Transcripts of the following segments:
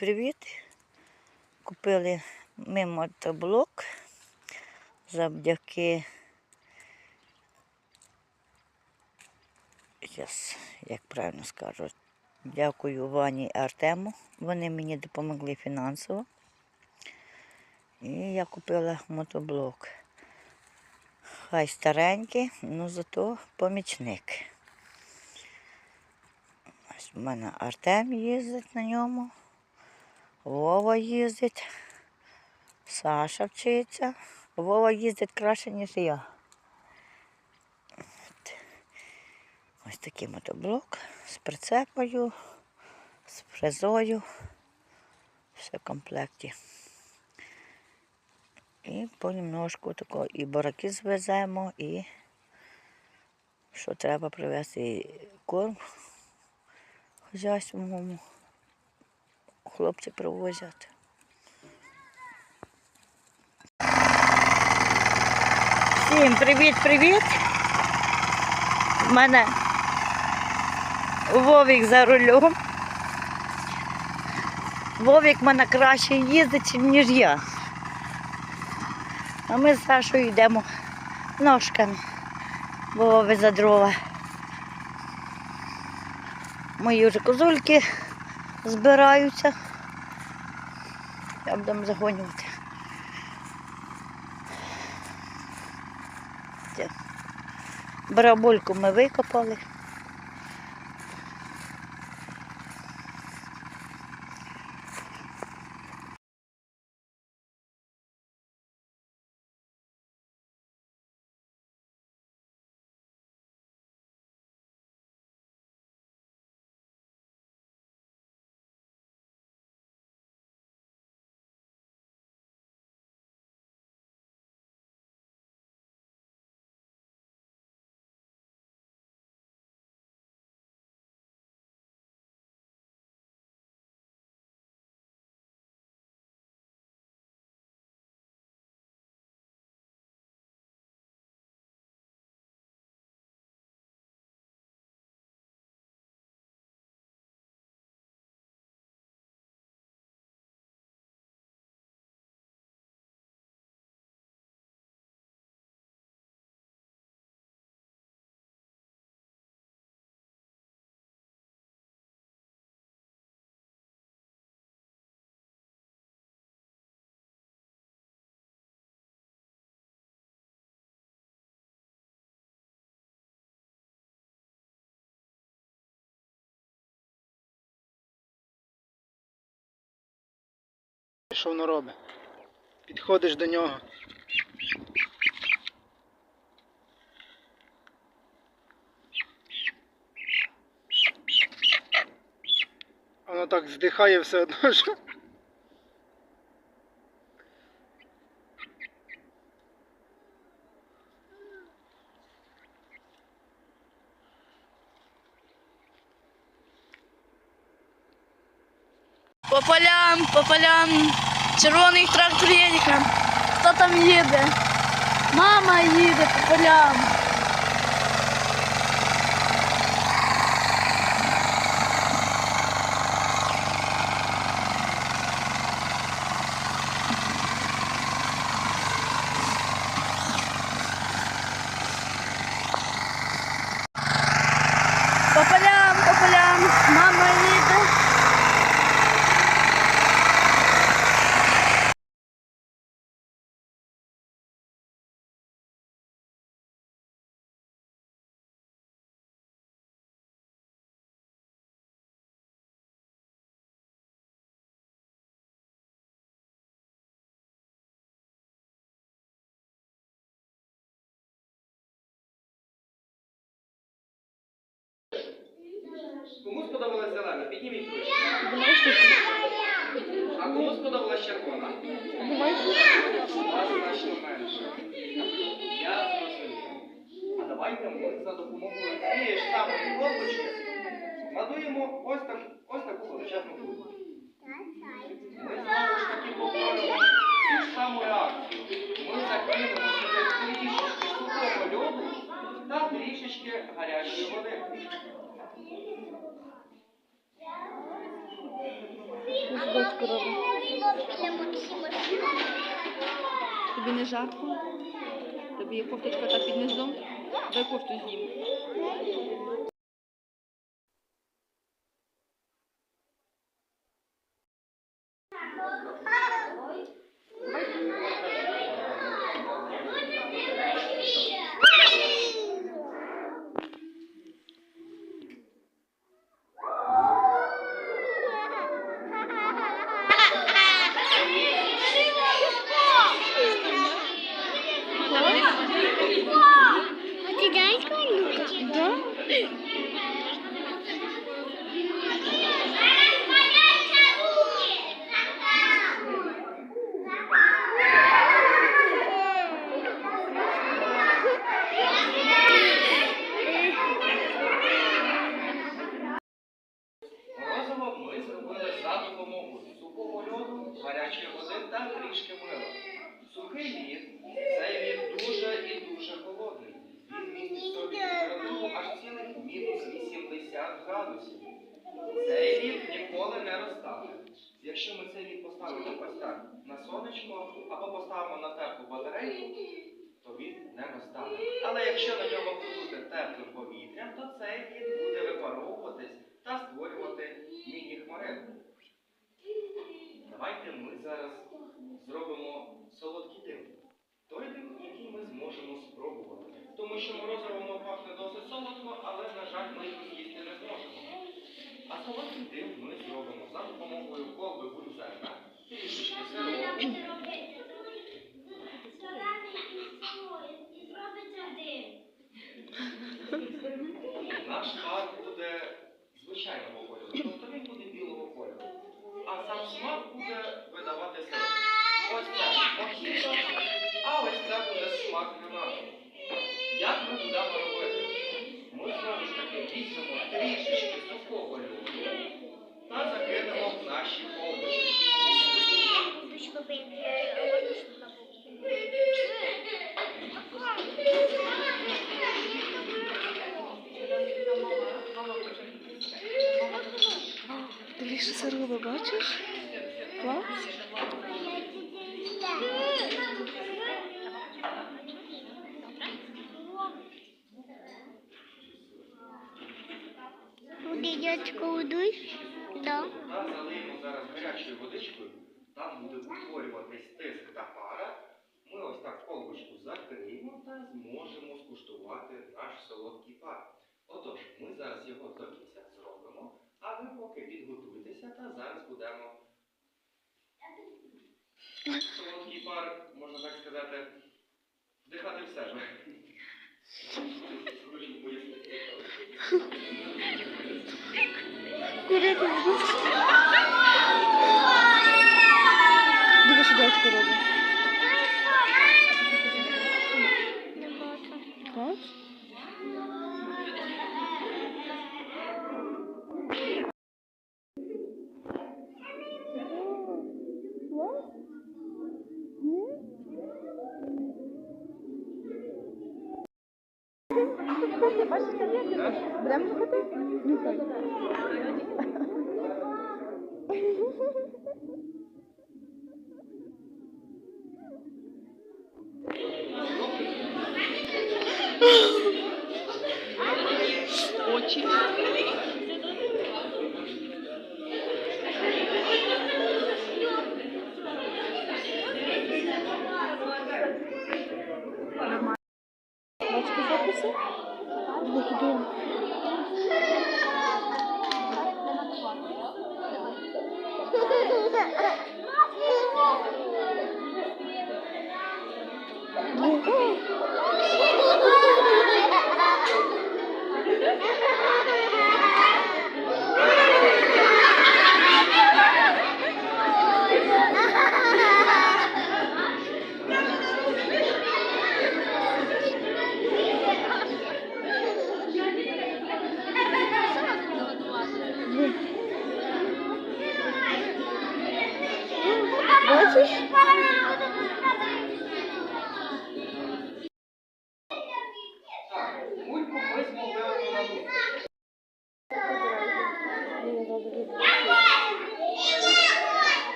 Привіт! Купили ми мотоблок завдяки, Щас, як правильно скажу, дякую Вані і Артему. Вони мені допомогли фінансово. І я купила мотоблок. Хай старенький, але зато помічник. Ось в мене Артем їздить на ньому. Вова їздить, Саша вчиться. Вова їздить краще, ніж я. Ось такий мотоблок з прицепою, з фрезою. Все в комплекті. І понемножку тако і бараки звеземо, і що треба привезти і корм хазяйському хлопці привозять. Всім привіт-привіт! У мене Вовік за рулем. Вовік мене краще їздить, ніж я. А ми з Сашою йдемо ножками, бо везе дрова. Мої вже козульки збираються. Я будемо загонювати. Барабульку ми викопали. Що воно робить? Підходиш до нього. Воно так здихає все одно. що... По полям, по полям, червоний трактор їде. Хто там їде? Мама їде по полям. По полям, по полям, мама їде. Кому сподобалась зелена? Підніміть ручку. А кому сподобалась червона? Вас. А давайте ми за допомогою цієї ж самої колбочки надуємо ось, так, ось таку величезну кульку. Ми знову ж таки повторимо цю ж саму реакцію. Ми закинемо сюди трішечки сухого льоду та трішечки гарячої води. Батько робить. Тобі не жарко? Тобі кофточка та під низом? Дай кофту з'їм. А ти дядько Люка? Да? Морозиво ми зробили за допомогою сухого льоду, гарячої води та трішки мила. Сухий лід цей лід дуже і дуже холодний. Він містить в собі температуру аж цілих мінус 80 градусів. Цей лід ніколи не розтане. Якщо ми цей лід поставимо ось так на сонечко або поставимо на теплу батарейку, то він не розтане. Але якщо на ньому подути теплим повітрям, то цей лід буде випаровуватись та створювати міні-хмаринку. Давайте ми зараз зробимо солодкий дим. Той дим, який ми зможемо спробувати. Тому що морозиво воно пахне досить солодко, але, на жаль, ми його з'їсти не зможемо. А солодкий дим ми зробимо за допомогою колби бульзена, трішечки сиропу, Наш пар буде звичайного кольору, тобто він буде білого кольору. А сам смак буде видавати сироп. Ось це мохіто, а ось це буде смак лимонаду. Як ми будемо робити? Ми знову ж таки візьмемо трішечки сухого льоду та закинемо в наші колбочки. Тобі що це робить, бачиш? Клас? Дядько удуй? Да. Та залиємо зараз гарячою водичкою, там буде утворюватись тиск та пара. Ми ось так колбочку закриємо та зможемо скуштувати наш солодкий пар. Отож, ми зараз його до кінця зробимо, а ви поки підготуйтеся та зараз будемо. Солодкий пар, можна так сказати, вдихати в себе. Göremiyorum. Güneşi dört görelim. Будемо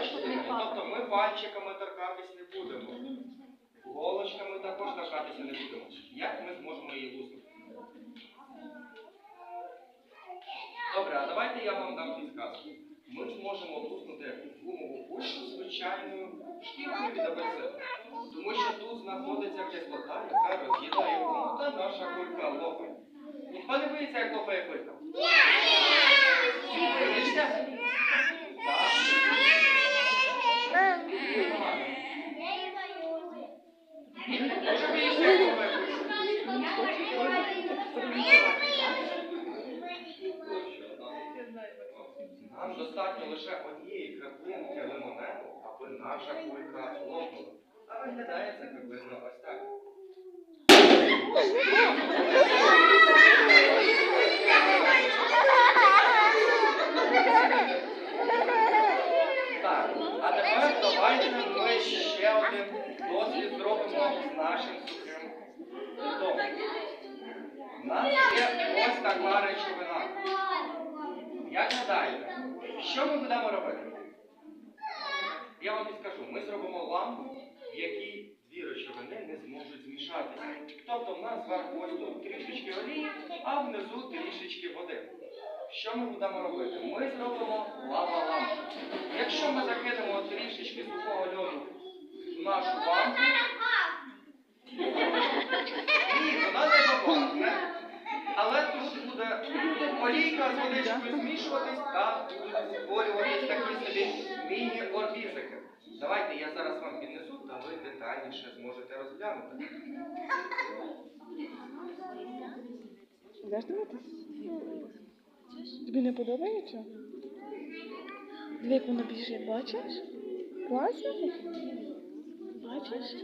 Не. Тобто ми пальчиками торкатись не будемо. Голочками також торкатися не будемо. Як ми зможемо її луснути? Добре, а давайте я вам дам підказку. Ми зможемо луснути гумову кульку звичайною шкіркою від апельсину. Тому що тут знаходиться кислота, яка роз'їдає гуму, та наша кулька лопає. Ніхто не боїться, як лопає кулька? А тепер давайте ми ще один дослід зробимо з нашим сухим. У нас є ось така речовина. Як гадаєте, що ми будемо робити? Я вам підскажу, ми зробимо лампу, в якій змішатися. Тобто в нас зверху трішечки олії, а внизу трішечки води. Що ми будемо робити? Ми зробимо лава-лампу. Якщо ми закинемо трішечки сухого льоду в нашу лампу, ні, вона не побахне. Але тут буде олійка з водичкою змішуватись та будуть створюватись такі собі міні-орбізики. Давайте я зараз вам піднесу, та ви детальніше зможете розглянути. Будеш дивитися? Тобі не подобається? Диви, як воно біжить, бачиш? Класно? Бачиш?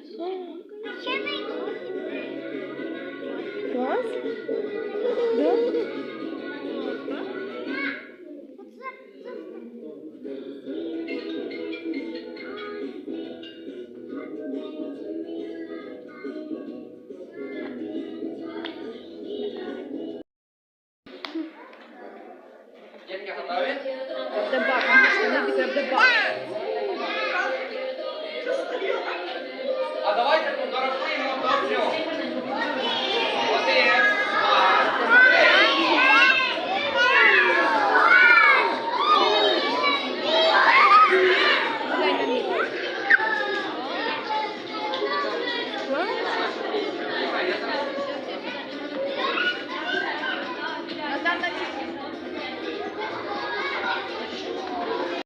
Клас?